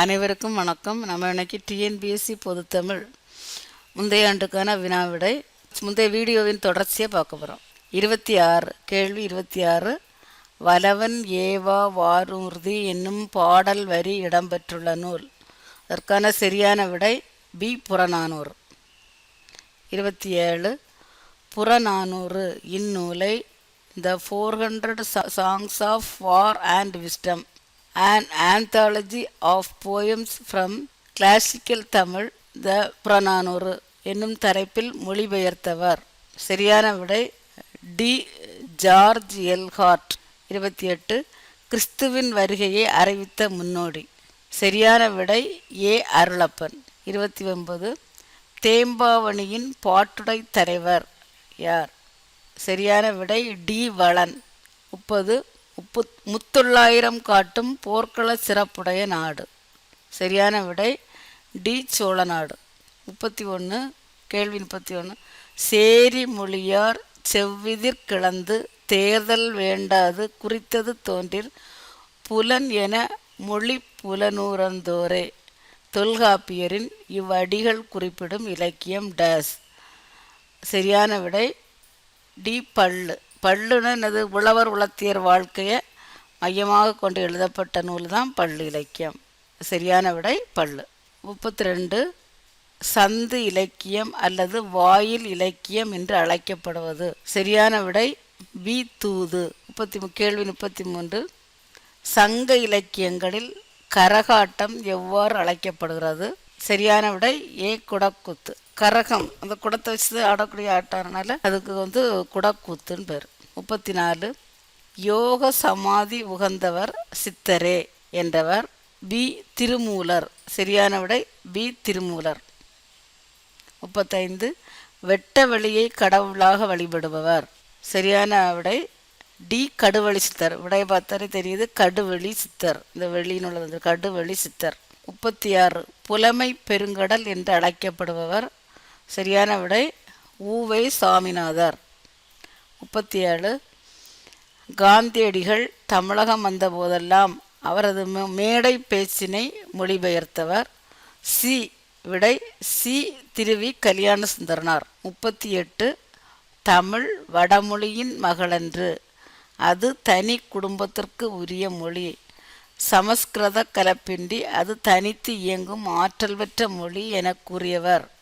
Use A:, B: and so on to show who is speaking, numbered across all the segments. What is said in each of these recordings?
A: அனைவருக்கும் வணக்கம். நம்ம இன்னைக்கு டிஎன்பிஎஸ்சி பொதுத்தமிழ் முந்தைய ஆண்டுக்கான வினா விடை முந்தைய வீடியோவின் தொடர்ச்சியை பார்க்க போகிறோம் இருபத்தி ஆறு கேள்வி இருபத்தி ஆறு. வலவன் ஏவா வாரூர்தி என்னும் பாடல் வரி இடம்பெற்றுள்ள நூல். அதற்கான சரியான விடை பி. புறநானூறு. இருபத்தி ஏழு புறநானூறு இந்நூலை the four hundred songs of war and wisdom an anthology of poems from classical Tamil the Purananuru என்னும் தலைப்பில் மொழிபெயர்த்தவர். சரியான விடை டி. ஜார்ஜ் எல்ஹார்ட் இருபத்தி எட்டு கிறிஸ்துவின் வருகையை அறிவித்த முன்னோடி. சரியான விடை ஏ. அருளப்பன் இருபத்தி ஒன்பது தேம்பாவணியின் பாட்டுடை தலைவர் யார்? சரியான விடை டி. வளன் முப்பது முப்பு முத்தொள்ளாயிரம் காட்டும் போர்க்கள சிறப்புடைய நாடு. சரியான விடை டி. சோழ நாடு முப்பத்தி ஒன்று கேள்வி முப்பத்தி ஒன்று சேரி மொழியார் செவ்விதிர் கிளந்து தேர்தல் வேண்டாது குறித்தது தோன்றில் புலன் என மொழி புலனூரந்தோரே. தொல்காப்பியரின் இவ்வடிகள் குறிப்பிடும் இலக்கியம் டேஸ். சரியான விடை டி. பள்ளு பள்ளுன்னு என்னது? உழவர் உளத்தியர் வாழ்க்கையை மையமாக கொண்டு எழுதப்பட்ட நூல் தான் பள்ளு இலக்கியம். சரியான விடை பள்ளு முப்பத்தி ரெண்டு சந்து இலக்கியம் அல்லது வாயில் இலக்கியம் என்று அழைக்கப்படுவது. சரியான விடை பி தூது முப்பத்தி கேள்வி முப்பத்தி மூன்று சங்க இலக்கியங்களில் கரகாட்டம் எவ்வாறு அழைக்கப்படுகிறது? சரியான விடை ஏ குடக்கூத்து. கரகம் அந்த குடத்தை வச்சு ஆடக்கூடிய ஆட்டம்னால அதுக்கு வந்து குடக்கூத்துன்னு பேர். முப்பத்தி நாலு யோக சமாதி உகந்தவர் சித்தரே என்றவர் பி திருமூலர். சரியான விடை பி திருமூலர். முப்பத்தைந்து வெட்ட வெளியை கடவுளாக வழிபடுபவர். சரியான விடை டி கடுவழி சித்தர். விடை பார்த்தாலே தெரியுது கடுவெளி சித்தர். இந்த வெளின்னு உள்ளது கடுவெளி சித்தர். முப்பத்தி ஆறு புலமை பெருங்கடல் என்று அழைக்கப்படுபவர் சரியான விடை ஊவை சாமிநாதர். முப்பத்தி ஏழு காந்தியடிகள் தமிழகம் வந்தபோதெல்லாம் அவரது மே- மேடை பேச்சினை மொழிபெயர்த்தவர். சி. விடை சி. திருவி கல்யாண சுந்தரனார் முப்பத்தி எட்டு தமிழ் வடமொழியின் மகளன்று. அது தனி குடும்பத்திற்கு உரிய மொழி. சமஸ்கிருத கலப்பின்றி அது தனித்து இயங்கும் ஆற்றல் பெற்ற மொழி என கூறியவர்.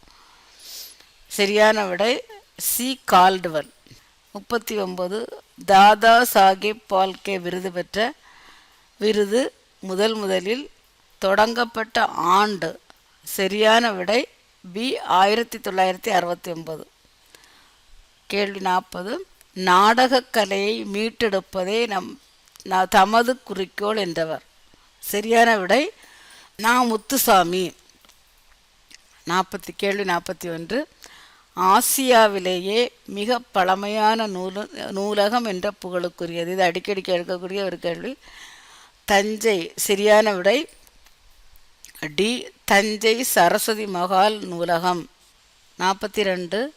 A: சரியான விடை சி. கால்டுவன். முப்பத்தி ஒன்பது தாதா சாஹேப் பால்கே விருது பெற்ற விருது முதல் முதலில் தொடங்கப்பட்ட ஆண்டு சரியான விடை பி. ஆயிரத்தி தொள்ளாயிரத்தி அறுபத்தி ஒன்பது கேள்வி நாற்பது நாடகக் கலையை மீட்டெடுப்பதே நம் ந- தமது குறிக்கோள் என்றவர். சரியான விடை நான் முத்துசாமி. நாற்பத்தி கேள்வி நாற்பத்தி ஒன்று ஆசியாவிலேயே மிக பழமையான நூலு நூலகம் என்ற புகழுக்குரியது. இது அடிக்கடி கேட்கக்கூடிய ஒரு கேள்வி. தஞ்சை சரியான விடை. டி தஞ்சை சரஸ்வதி மகால் நூலகம். நாற்பத்தி ரெண்டு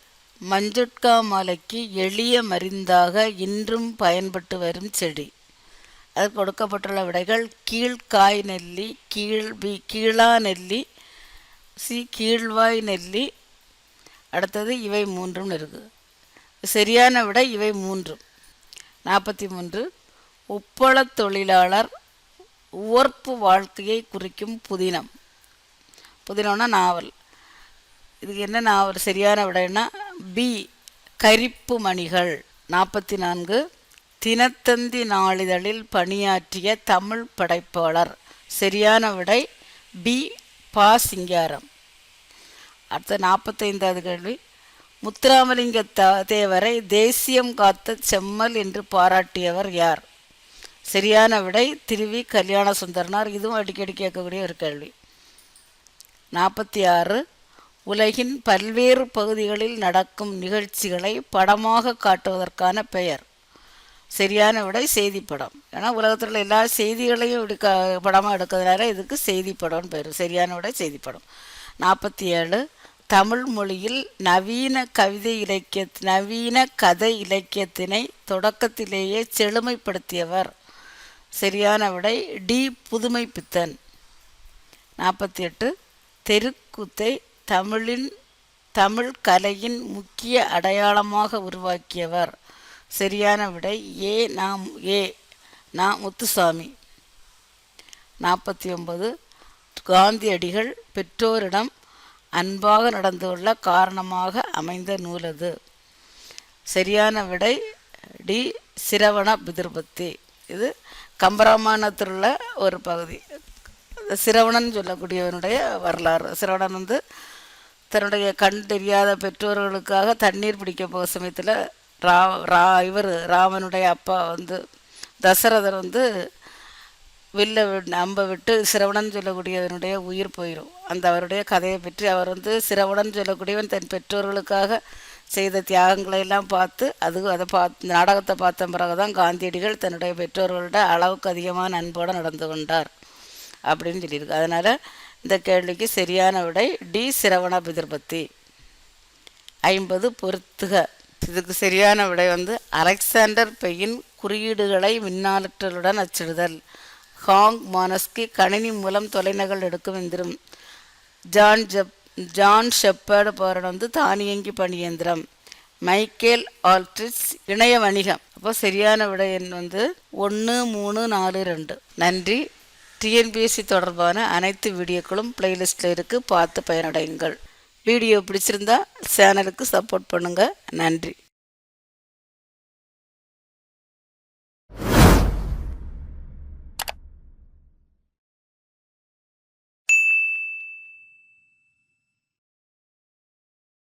A: மஞ்சுட்கா மாலைக்கு எளிய மருந்தாக இன்றும் பயன்பட்டு வரும் செடி. அது கொடுக்கப்பட்டுள்ள விடைகள் கீழ்காய் நெல்லி கீழ் பி கீழா நெல்லி சி கீழ்வாய் நெல்லி அடுத்தது இவை மூன்றும் இருக்குது. சரியான விடை இவை மூன்றும். நாற்பத்தி மூன்று உப்பளத் தொழிலாளர் உவர்ப்பு வாழ்க்கையை குறிக்கும் புதினம். புதினம்னா நாவல். இதுக்கு என்ன நாவல்? சரியான விடைன்னா பி. கரிப்பு மணிகள். நாற்பத்தி நான்கு தினத்தந்தி நாளிதழில் பணியாற்றிய தமிழ் படைப்பாளர். சரியான விடை பி. பா. சிங்காரம். அடுத்த நாற்பத்தைந்தாவது கேள்வி. முத்துராமலிங்க த தேவரை தேசியம் காத்த செம்மல் என்று பாராட்டியவர் யார்? சரியான விடை திருவி கல்யாண சுந்தரனார். இதுவும் அடிக்கடி கேட்கக்கூடிய ஒரு கேள்வி. நாற்பத்தி ஆறு உலகின் பல்வேறு பகுதிகளில் நடக்கும் நிகழ்ச்சிகளை படமாக காட்டுவதற்கான பெயர். சரியான விடை செய்திப்படம். ஏன்னா உலகத்தில் உள்ள எல்லா செய்திகளையும் எடுக்க படமாக எடுக்கிறதுனால இதுக்கு செய்திப்படம்னு பெயர் சரியான விடை செய்திப்படம். நாற்பத்தி ஏழு. தமிழ் மொழியில் நவீன கவிதை இலக்கிய நவீன கதை இலக்கியத்தினை தொடக்கத்திலேயே செழுமைப்படுத்தியவர் சரியான விடை டி புதுமை பித்தன் நாற்பத்தி எட்டு தெருக்கூத்தை தமிழின் தமிழ் கலையின் முக்கிய அடையாளமாக உருவாக்கியவர் சரியான விடை ஏ நாம் ஏ நா முத்துசாமி. நாற்பத்தி ஒன்பது. காந்தியடிகள் பெற்றோரிடம் அன்பாக நடந்து கொள்ள காரணமாக அமைந்த நூலது. சரியான விடை டி. சிரவண பிதிர்பத்தி. இது கம்பராமாயணத்தில் உள்ள ஒரு பகுதி. சிரவணன் சொல்லக்கூடியவனுடைய வரலாறு. சிரவணன் வந்து தன்னுடைய கண் தெரியாத பெற்றோர்களுக்காக தண்ணீர் பிடிக்க போக சமயத்தில் ரா ரா இவர் ராமனுடைய அப்பா வந்து தசரதர் வந்து வில்ல நம்ப விட்டு சிரவணன் சொல்லக்கூடியவனுடைய உயிர் போயிடும் அந்த அவருடைய கதையை பற்றி அவர் வந்து சிரவணன் சொல்லக்கூடியவன் தன் பெற்றோர்களுக்காக செய்த தியாகங்களை எல்லாம் பார்த்து அது அதை பார்த்து நாடகத்தை பார்த்த பிறகு தான் காந்தியடிகள் தன்னுடைய பெற்றோர்களோட அளவுக்கு அதிகமான அன்போடு நடந்து கொண்டார் அப்படின்னு சொல்லியிருக்கு. அதனால் இந்த கேள்விக்கு சரியான விடை டி. சிரவண பிதிர்பத்தி. ஐம்பது பொருத்துக. இதுக்கு சரியான விடை வந்து அலெக்சாண்டர் பெயின் குறியீடுகளை மின்னாற்றலுடன் அச்சிடுதல். ஹாங் மானஸ்கி கணினி மூலம் தொலைநகல் எடுக்கும் எந்திரம். ஜான் ஜப் ஜான் ஷெப்பர்டு போரன் வந்து தானியங்கி பணியந்திரம் மைக்கேல் ஆல்ட்ரிட்ஸ் இணைய வணிகம். அப்போ சரியான விடை எண் வந்து ஒன்று மூணு நாலு ரெண்டு. நன்றி. டிஎன்பிஎஸ்சி தொடர்பான அனைத்து வீடியோக்களும் பிளேலிஸ்ட்டில் இருக்குது பார்த்து பயனடையுங்கள். வீடியோ பிடிச்சிருந்தா சேனலுக்கு சப்போர்ட் பண்ணுங்கள் நன்றி.